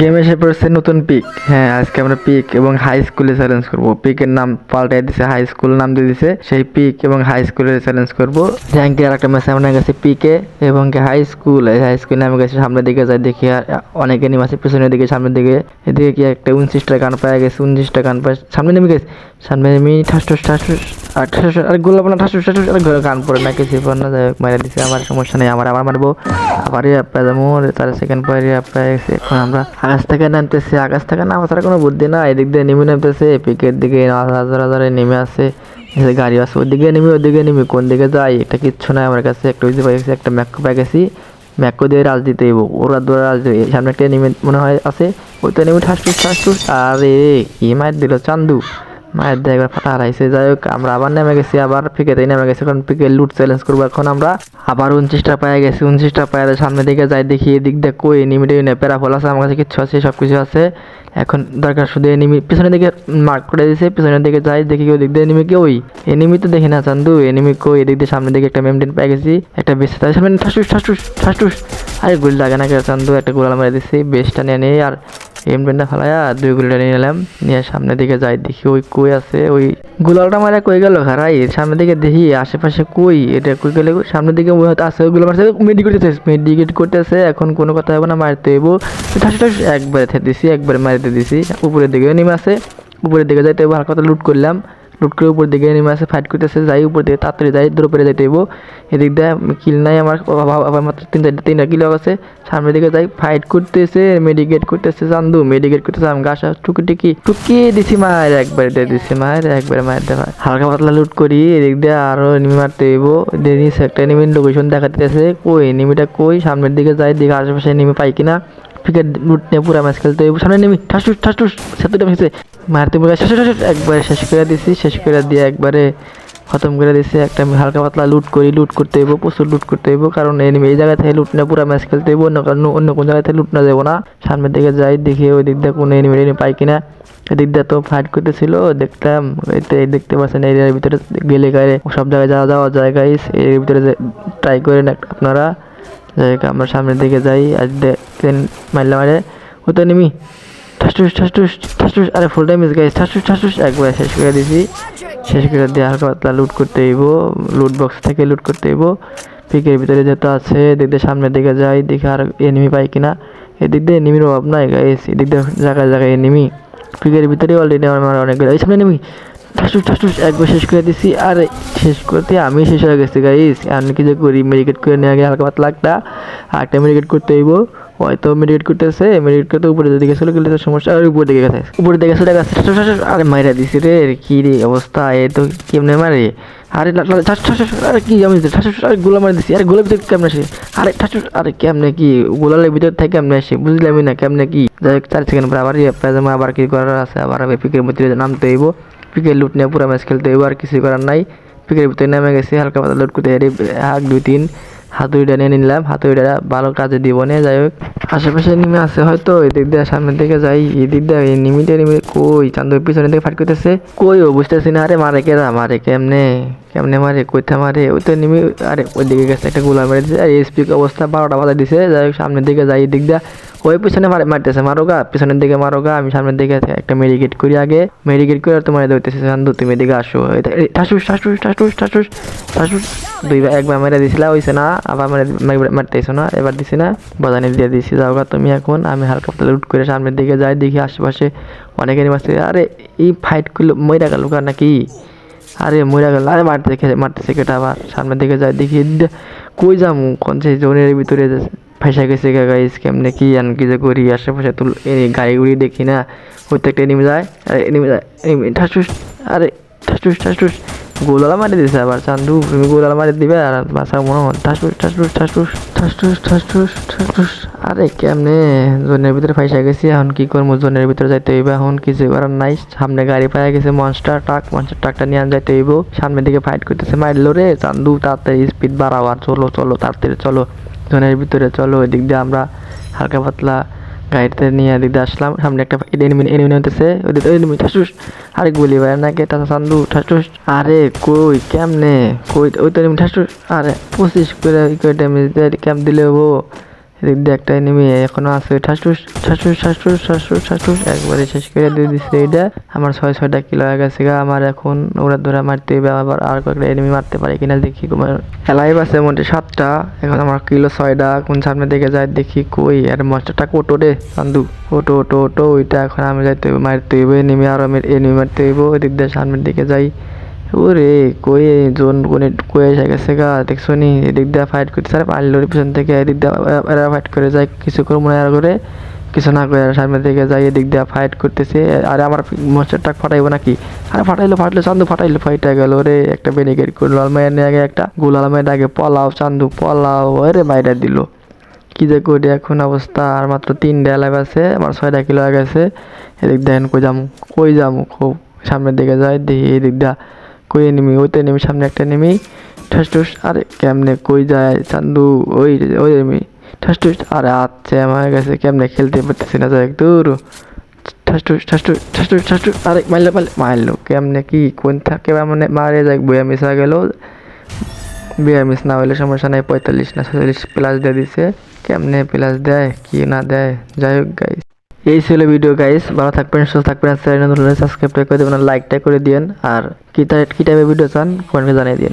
Game এসে পড়ছে নতুন পিক হ্যাঁ আজকে আমরা পিক এবং হাই স্কুলে চ্যালেঞ্জ করব। পিকের নাম পাল্টাই দিছে হাই স্কুল নাম দিয়ে দিছে। সেই পিক এবং হাই স্কুলে চ্যালেঞ্জ করব। র্যাঙ্কের একটা ম্যাচ আমরা গেছে পিকে এবং হাই স্কুল হাই স্কুল নামে গেছে সামনের দিকে যাই দেখি আর অনেকে নেমে আছে পিছনের দিকে, সামনের দিকে। এদিকে কি একটা উনত্রিশটা গান পাওয়া গেছে, উনত্রিশটা গান পায় সামনে নেমে গেছে। সামনে নেমে ঠাসঠুস ঠাসঠুস আর ঠাসঠুস আর গোলাপ না ঠাসঠুস ঠাসঠুস আর ঘরে গান পড়ে। না কিছু পর না, যাই মারা দিছে। আমার সমস্যা নেই, আমার আবার মারবো। আবার আপা যাব তার সেকেন্ড পরে গেছে। এখন আমরা আকাশ থেকে নামতেছে, আকাশ থেকে নামা ছাড়া কোনো বুদ্ধি না এদিক দিয়ে নেমে নামতেছে, পিকের দিকে হাজার হাজারে নেমে আসে। গাড়ি আসে ওদিকে নেমে ওদিকে নেমে, কোন দিকে যাই এটা কিচ্ছু নাই আমার কাছে। একটা বুঝতে পাই একটা ম্যাকো পাই গেছি। ম্যাকো দিয়ে রাজ দিতে এবো ওরা দৌড়া রাজ সামনে একটা নেমে মনে হয় আছে তো নেমে ঠাসটুস ঠাসটুস আরে কি মায়ের দিল চান্দু। মায়ের দিয়ে একবার ফাটা হারাইছে যাই হোক, আমরা আবার নেমে গেছি, আবার পিকেতেই নেমে গেছি, কারণ পিকে লুট চ্যালেঞ্জ করব। এখন আমরা আবার উনত্রিশটা পায়ে গেছি, উনত্রিশটা পায়ে সামনে দিকে যাই, দেখি এদিক দিয়ে কই নিমিটে নেই, প্যারাফল আছে, আমার কাছে কিচ্ছু আছে সব কিছু আছে। এখন দরকার শুধু এনিমি পিছনের দিকে মার্ক করে দিয়েছে, পিছনের দিকে যাই, দেখি ওই দিক দিয়ে এনিমি কে ওই এনিমি তো দেখি না, চান্দু এনিমি কই? এদিক দিয়ে সামনের দিকে একটা মেমটেন পেয়ে গেছি, একটা বেশ তার সামনে ঠাসুস ঠাসুস ঠাসুস আরে গুলি লাগে না চান্দু, একটা গোলাল মারে দিচ্ছি বেশটা নিয়ে নেই, আর এমটেনটা ফেলাইয়া দুই গুলিটা নিয়ে নিলাম নিয়ে সামনের দিকে যাই, দেখি ওই কই আছে, ওই গুলালটা মারা কই গেল? খারাই, সামনের দিকে দেখি আশেপাশে কই? এটা কই গেলে? সামনের দিকে ওই হয়তো আছে, ওইগুলো মারছে মেডিকেট মেডিকেট করতেছে, এখন কোনো কথা হবে না, মারতে হইব। ঠাস ঠাস, একবারে দিছি, একবারে মারতে দিছি। উপরের দিকে নেমে আছে, উপরের দিকে যাইতে হবে হালকা লুট করলাম। লুট করে উপর দিকে নেমে আছে ফাইট করতেছে যাই উপর দিকে তাড়াতাড়ি যাই দূর উপরে যাইতে এদিক দিয়ে কিল নাই আমার মাত্র তিনটা তিনটা কিলো আছে। সামনের দিকে যাই ফাইট করতেছে মেডিকেট করতেছে চান্দু মেডিকেট করতেছে আমি, গাছ টুকি টুকি টুকি দিছি মায়ের একবার দিয়ে দিছি মায়ের একবার, মায়ের দেখা হালকা পাতলা লুট করি, এদিক দিয়ে আরও এনিমি মারতে হইব। দেনিস একটা এনিমির লোকেশন দেখাতেছে কই এনিমিটা কই? সামনের দিকে যাই দিকে আশেপাশে এনিমি পাই কিনা। লুট নিয়ে পুরো ম্যাচ খেলতে সামনে নেমি ঠাসুস ঠাসুস সেতুটা ভেসে মারতে মুখে শেষ শেষ একবারে শেষ করে দিছি, শেষ করে দিয়ে একবারে খতম করে দিছি। একটা আমি হালকা পাতলা লুট করি লুট করতে হইব, প্রচুর লুট করতে হইব, কারণ এনিমি এই জায়গা থেকে লুট না পুরো ম্যাচ খেলতে হইব, অন্য কারণ অন্য কোন জায়গা থেকে লুট না যাব না। সামনের দিকে যাই, দেখি ওই দিক দিয়ে কোনো এনিমি এনিমি পাই কিনা। এদিক দিয়ে তো ফাইট করতেছিল, দেখতাম, এতে দেখতে পাচ্ছেন এরিয়ার ভিতরে গেলে গায়ে সব জায়গায় যাওয়া যাওয়া জায়গায় এর ভিতরে ট্রাই করেন আপনারা। যাই আমরা সামনের দিকে যাই, আর দেখেন মারলে মারে, ও তো নেমি ঠাসটুস ঠাসটুস ঠাসটুস আরে ফুল টাইম গাইস ঠাসটুস ঠাসটুস একবার শেষ করে দিছি। শেষ করে দিয়ে হালকা পাতলা লুট করতে হইব লুট বক্স থেকে লুট করতে হইব। পিকের ভিতরে যেহেতু আছে, এদিক দিয়ে সামনের দিকে যাই, দেখি আর এনিমি পাই কিনা। এদিক দিয়ে এনিমির অভাব নাই গাইস এদিক দিয়ে জায়গায় জায়গায় এনিমি পিকের ভিতরে অলরেডি আমার অনেকগুলো এই সামনে এনিমি ঠাসুস ঠাসুস একবার শেষ করে দিছি, আর শেষ করতে আমি শেষ হয়ে গেছি গাইস আমি কি যে করি? মেডিকেট করে নিয়ে আগে হালকা পাতলা একটা আর একটা মেডিকেট করতে হইব। হয়তো মেডিকেট করতেছে মেডিকেট করতে উপরে দিকে চলে গেলে তো সমস্যা আর উপরে দিকে গেছে। উপরে দিকে চলে গেছে ঠাসুস ঠাসুস আরে মাইরা দিছি রে কি রে অবস্থা এ তো কেমনে মারে? আরে আরে কি আমি আরে গোলা মারি দিছি আরে গোলার ভিতরে কেমনে আসে? আরে আরে কেমনে কি গোলালের ভিতর থেকে কেমনে আসে? বুঝলামই না কেমনে কি? যাই হোক, চার সেকেন্ড পর আবার পায়জামা আবার কি করার আছে? আবার পিকের মধ্যে নামতে হইব পিকের লুট নিয়ে পুরো ম্যাচ খেলতে হইব আর কিছু করার নাই। পিকের ভিতরে নেমে গেছি, হালকা পাতা লোড করতে হেরি হাক দুই তিন, হাতুড়িটা নিয়ে নিলাম, হাতুড়িটা ভালো কাজে দিব না, যাই হোক। আশেপাশে নেমে আছে হয়তো, এদিক দিয়ে সামনের দিকে যাই, এদিক দিয়ে নিমিটে নিমিটে নিমে কই, চান্দুর পিছনের দিকে ফাট করতেছে কই ও বুঝতেছি না, আরে মারে কেরা, মারে কেমনে? কেমনে মারে, কইথা মারে ওই তো নিমি, আরে ওই দিকে গেছে একটা গোলা মেরে দিছে, আর এসপি অবস্থা বারোটা বাজা দিছে, যাই সামনের দিকে যাই, এদিক দিয়ে, ওই পিছনে মারে, মারতেছে মারো গা পিছনের দিকে মারো গা আমি সামনের দিকে একটা মেডিকেট করি আগে মেডিকেট করে আর তোমার ধরতেছে চান্দু তুমি এদিকে আসো ঠাসুস ঠাসুস ঠাসুস ঠাসুস ঠাসুস দুইবার একবার মেরে দিছিলা, হইছে না, আবার মেরে মারতেছো না, এবার দিছি না বাজানি দিয়ে দিছি যাও গা তুমি এখন, আমি হালকা লুট করে সামনের দিকে যাই, দেখি আশেপাশে অনেকে মারছে আরে, এই ফাইট করল, মইরা গেল নাকি? আরে মইরা গেল, আরে মারতে মারতেছে কেটা আবার, সামনের দিকে যাই দেখি কই যামু? কোন সেই জোনের ভিতরে যে ফাইসা গেছে গাইস কেমনে কি আন কি যে করি, আশেপাশে তুল গাড়ি গুড়ি দেখি না। প্রত্যেকটা নেমে যায়, আরে নেমে যায় এনিমি ঠাসুস আরে ঠাসুস ঠাসুস গোলালা মারি দিছে আবার, চান্দু, তুমি গোলালা মারি দিবে, আর বাসা মনে হয়। ঠাসুস ঠাসুস ঠাসুস ঠাসুস ঠাসুস ঠাসুস আরে কেমনে? জোনের ভিতরে ফাইসা গেছি, এখন কি করব? জোনের ভিতরে যাইতে হইবে এখন কিছু করার নাই। সামনে গাড়ি পাওয়া গেছে মনস্টার ট্রাক মনস্টার ট্রাকটা নিয়ে যাইতে হইব। সামনের দিকে ফাইট করতেছে মারলো রে। চান্দু, তাড়াতাড়ি স্পিড বাড়াও আর চলো চলো, তাড়াতাড়ি চলো। জোনের ভিতরে চলো, এদিক দিয়ে আমরা হালকা পাতলা গাড়িতে নিয়ে এদিক দিয়ে আসলাম। সামনে একটা এনিমি এনিমি হতেছে ওদিকে এনিমি ঠাসুস। আরে গুলি ভাই নাকি এটা চান্দু, ঠাসুস। আরে কই, কেমনে? কই, ওই তো এনিমি ঠাসুস। আরে পঁচিশ করে ড্যামেজ ক্যাম্প দিলে ও এদিক দিয়ে একটা এনিমি এখনও আছে। ঠাসুস ঠাসুস ঠাসুস ঠাসুস ঠাসুস একবারে শেষ করে দিয়ে দিচ্ছে এইটা আমার ছয় ছয়টা কিলো হয়ে গেছে গা। আমার এখন ওরা ধরে মারতে হবে আবার আর কয়েকটা এনিমি মারতে পারে কিনা দেখি। লাইভ আছে মোটামুটি সাতটা। এখন আমার কিলো ছয়টা কোন সামনে দিকে যায় দেখি কই। আর মাস্টারটা কোটো রে? চান্দু। ওটো ওটো ওটো ওইটা এখন আমি যাইতে মারতে হইব। এনিমি আর আমি এনিমি মারতে হইব। এদিক দিয়ে সামনের দিকে যাই। ওরে, কই জোন কোনে, কই এসে গেছে গা? দেখছ নি? এদিক দিয়ে ফাইট করতেছে। আর পারল পিছন থেকে। এদিক দিয়ে এরা ফাইট করে যায় কিছু করে মনে হয় করে, কিছু না করে। সামনের দিকে যাই এদিক দিয়ে ফাইট করতেছে। আর আমার মাস্টারটা ফাটাইবো নাকি? আরে ফাটাইলো ফাটলো চান্দু ফাটাইলো ফাইটা গেল। রে একটা বেনিগেট করল আলমায় নিয়ে আগে একটা গোল আলমায় আগে পলাও, চান্দু পলাও। আরে বাইরে দিল। কি যে করি এখন অবস্থা? আর মাত্র তিনটা লাইভ আছে। আমার ছয়টা কিলো হয়ে গেছে। এদিক দেখেন কই যামু? কই যামু? খুব সামনের দিকে যাই দেখি এদিক দা কই নেমি ওইতে নেমি সামনে একটা নেমি ঠাস টুস আরে কেমনে কই যায়? চান্দু, ওই ওই নেমি ঠাস টুস আরে আচ্ছা আমার গেছে, কেমনে খেলতে পারতেছি না, যাই দূর। ঠাস ঠাস টুস ঠাস টুস ঠাস টুস আরে মারলো মারলো মারলো কেমনে কি, কোন থাকে মানে মারে যাক বইয়া মিশা গেল। বিয়া মিস না হইলে সমস্যা নাই, পঁয়তাল্লিশ না ছয়চল্লিশ প্লাস দিয়ে দিছে। কেমনে প্লাস দেয়, কি না দেয়, যাই হোক গাইস এই ছিল ভিডিও গাইস ভালো থাকবেন, সুস্থ থাকবেন চ্যানেল সাবস্ক্রাইব করে দেবেন লাইকটা করে দিন আর কি টাইপের ভিডিও চান কমেন্টে জানিয়ে দিন